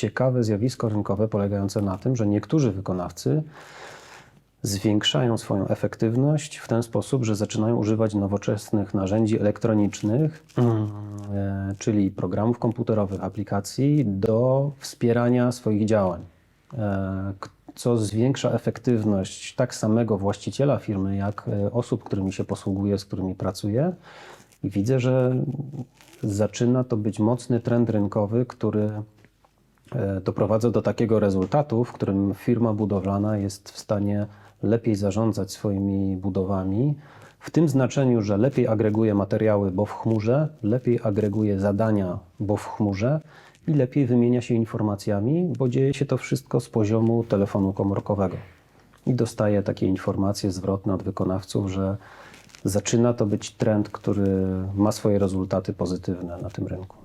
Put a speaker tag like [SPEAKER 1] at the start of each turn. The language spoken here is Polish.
[SPEAKER 1] ciekawe zjawisko rynkowe polegające na tym, że niektórzy wykonawcy zwiększają swoją efektywność w ten sposób, że zaczynają używać nowoczesnych narzędzi elektronicznych, e, czyli programów komputerowych, aplikacji do wspierania swoich działań, e, co zwiększa efektywność tak samego właściciela firmy, jak e, osób, którymi się posługuje, z którymi pracuje. I widzę, że zaczyna to być mocny trend rynkowy, który doprowadza do takiego rezultatu, w którym firma budowlana jest w stanie lepiej zarządzać swoimi budowami, w tym znaczeniu, że lepiej agreguje materiały, bo w chmurze, lepiej agreguje zadania, bo w chmurze i lepiej wymienia się informacjami, bo dzieje się to wszystko z poziomu telefonu komórkowego. I dostaje takie informacje zwrotne od wykonawców, że zaczyna to być trend, który ma swoje rezultaty pozytywne na tym rynku.